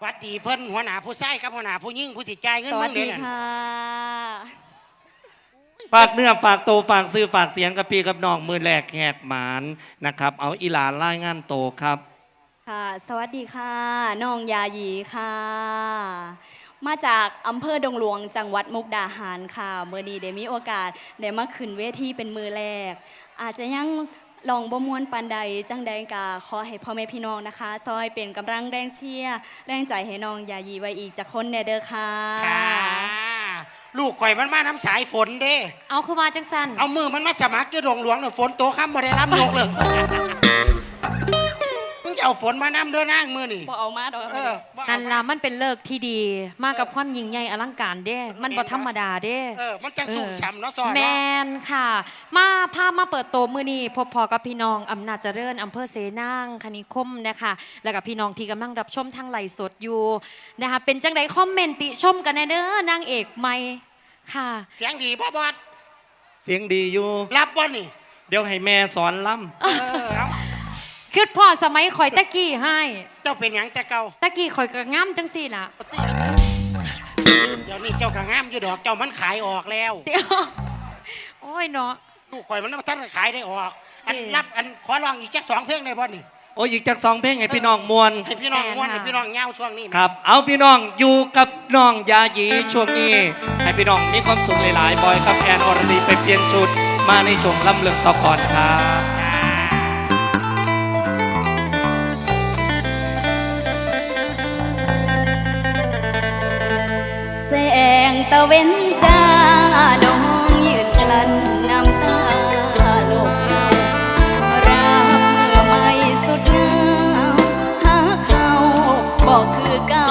หวัดดีเพิ่นหัวหน้าผู้ชายกับหัวหน้าผู้หญิงผู้ที่จ่ายเงินสมึวัสงเด้ดีอนั่นค่ะ ฝากเนื้อฝากโตวฝากซื้อฝากเสียงกับพี่กับน้องมือแรกแหกหมานนะครับ เอาอีหลานรายงานโตครับ ค่ะ สวัสดีค่ะ น้องยาหยีค่ะ มาจากอำเภอดงหลวงจังหวัดมุกดาหารค่ะ เมื่อนี้ได้มีโอกาสได้มาขึ้นเวทีเป็นมือแรก อาจจะยัง ลองบ่มวนปันใดจังใดกาขอให้พ่อแม่พี่น้องนะคะ ซอยเป็นกำลังแรงเชียร์แรงใจให้น้องยาหยีไว้อีกจากคนแน่เด้อค่ะ ค่ะ ลูกข่อยมันมาน้ำสายฝนเด้ เอาคือมาจังสันเอามือมันมาสมัครอยู่โรงหลวงน่ะฝนโตข้ามบ่ได้รับยกเลยมึงจะ เอาฝนมาน้ำเด้อนางมือนี่ บ่เอามาดอกเออบ่เอานั่นล่ะมันเป็นเลิกที่ดีมากับความยิ่งใหญ่อลังการเด้ มันบ่ธรรมดาเด้เออมันจะสุ่มฉ่ำเนาะซอยแมเนาะนค่ะ มาพามาเปิดโตมือนี้พบพอกับพี่น้องอำนาจเจริญอำเภอเสนางคณิคมนะคะแล้วกับพี่น้องที่กำลังรับชมทางไลฟ์สดอยู่นะคะเป็นจังไดคอมเมนต์ติชมกันแน่เด้อนางเอกใหม่ค่ะ เสียงดีบ่บอดเสียงดีอยู่ รับบ่นี่ เดี๋ยวให้แม่สอนล่เออเอา คือพ่อสมัยข่อยตะกี้ให้เจ้าเป็นหยังแต่เก่าตะกี้ข่อยก็งามจังสี่ล่ะเดี๋ยวนี้เจ้าก็งามอยู่ดอกเจ้ามันขายออกแล้วเดี๋ยวโอ้ยเนาะ ลูกข่อยมันท่านขายได้ออก อันเอ๊ะรับอันขอลองอีกแค่สองเพลงได้บ่นี่ำโอ้ยอีกจากสองเพลงให้พี่น้องมวนให้พี่น้องแม่นม่วนให้ค่ะพี่น้องเงาช่วงนี้ครับ เอาพี่น้องอยู่กับน้องยาหยีช่วงนี้ ให้พี่น้องมีความสุขหลายๆบอยกับแอนอรดีไปเปลี่ยนชุดมาในช่วงล่ำเลืองต่อก่อนครับะเว้นจ้าน้องยืนกลั้นน้ำตาลงรับเมื่อไม่สุดหนาวหาเขาบอกคือเก่า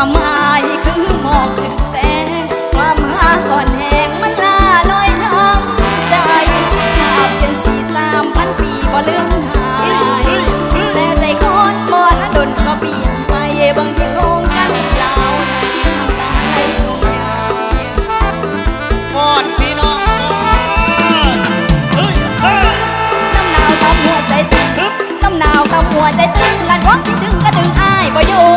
ความหมายคือหมองถึงแสงความหาก่อนแหงมันลาลอยทำใจภาพเป็นสีสามพันปีบ่เลือนหายแต่ใจคนบ่ละดนก็เปลี่ยนไปบางทีคงกันเล่าน้ำตาไหลลงยาวมอนพี่น้องน้ำหนาวทำหัวใจตึงน้ำหนาวทำหัวใจตึงลันวามที่ดึงก็ดึงอายบ่อยู่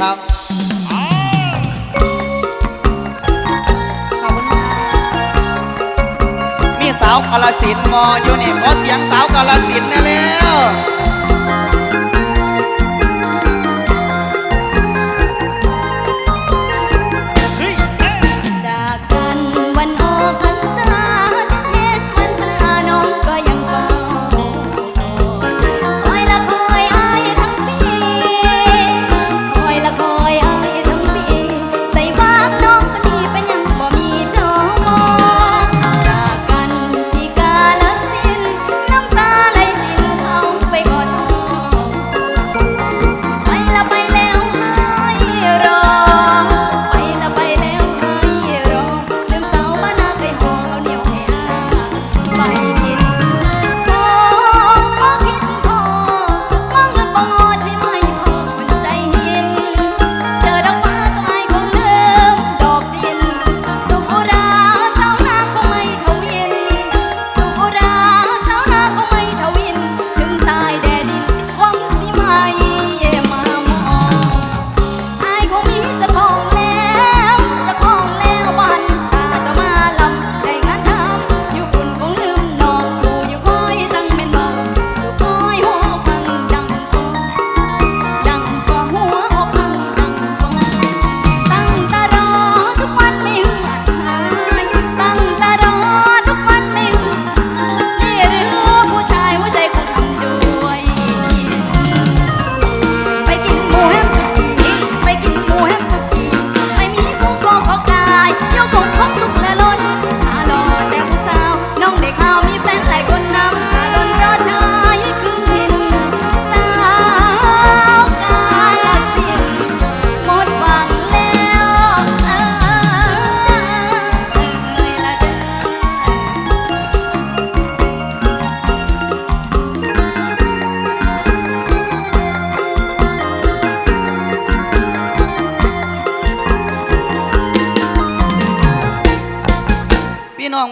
ครับ มีสาวกาลสินมออยู่นี่ขอเสียงสาวกาลสินนะแล้ว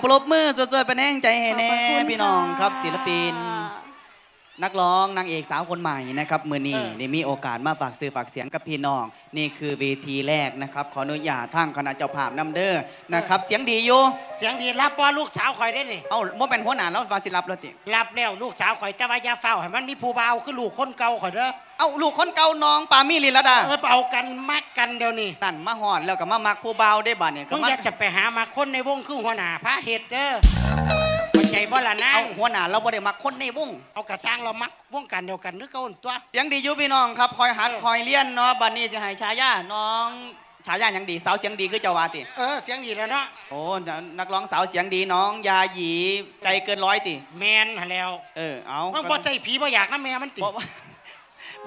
ปรบมือสดๆเป็นแห่งใจให้แน่ขอบพระคุณพี่น้องค่ะครับศิลปิน นักร้องนางเอกสาวคนใหม่นะครับมือนี้เออได้มีโอกาสมาฝากสื่อฝากเสียงกับพี่น้อง นี่คือเวทีแรกนะครับ ขออนุญาตทางคณะเจ้าภาพนำเด้อนะครับ เสียงดีอยู่เสียงดีรับบ่ลูกสาวข่อยได้นี่เอ้าว่าเป็นหัวหน้าแล้วฟาสิรับแล้วติรับแล้วลูกสาวข่อยแต่ว่าอย่าเฝ้าให้มันมีผู้เบาวคือลูกคนเก่าข่อยเด้อ เอ้าลูกคนเก่าน้องปามี่ลินละดาเออเอากันมักกันเดี๋ยวนี้นั่นมาหอนแล้วก็มามักผู้เบาวได้บัดเนี่ยก็มึงมาอย่าจะไปหามาคนในวงคือหัวหน้าพระเฮ็ดเด้อเข้าใจบ่ล่ะนางเอาหัวหน้าเราบ่ได้มักคนในวงเอากระสร้างเรามักวงกันเดียวกันนึกเก่าหั่นตัวเสียงดีอยู่พี่น้องครับคอยหัดคอยเลี้ยนเนาะบัดนี้สิให้ฉายาน้องฉายาหยังดีสาวเสียงดีคือเจ้าวาติเออเสียงดีแล้วเนาะโอ้นักร้องสาวเสียงดีน้องยาหยีใจเกินร้อยติแมนหั่นแล้วเออเอามึงบ่ใจผีบ่อยากนะแม่มันติ บ่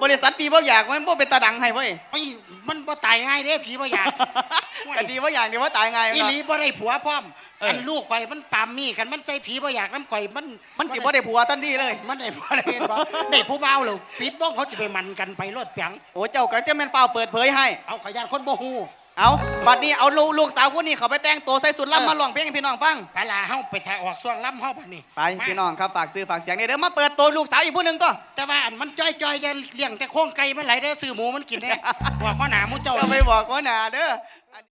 บริษัทปีบ่อยากมันบ่เป็นตาดังให้เว้ยไอ้ยมันบ่ตายง่ายเด้ผีบ่อยากกันดีว่าอย่างเดียวว่าตายไงอีหลีบ่ได้ผัวพร้อมเอออั อันลูกข่อยมันปามมีกันมันใส่ผีบ่อยากน้ำข่อยมันมันสิบ่ได้ผัวทันทีเลย มันได้บ่ได้เห็นบ่ได้ผู้เบาแล้วปิดวงเขาสิไปมันกันไปรถเปียงโอ้เจ้าก็จะแม่นเฝ้าเปิดเผยให้เอาขยันคนบ่ฮู้ เอาบัดนี้เอาลูกลูกสาวผู้นี้เขาไปแต่งตัวใส่สุดเออล่ำมาร้องเพลงให้พี่น้องฟังไปลาเฮาไปถ่ายออกช่วงล้ำเฮาบัดนี้ ไปมาพี่น้องครับฝากซื้อฝากเสียงนี่เดี๋ยวมาเปิดตัวลูกสาวอีกผู้หนึ่งตัวแต่ว่าอันมันจ้อยๆอย่าเลี้ยงแต่โค้งไก่มันไหลเด้อซื้อหมูมันกินเด้ หัวข้อหนาหมูเจ้าก็ไปบอกว่าหนาเด้อ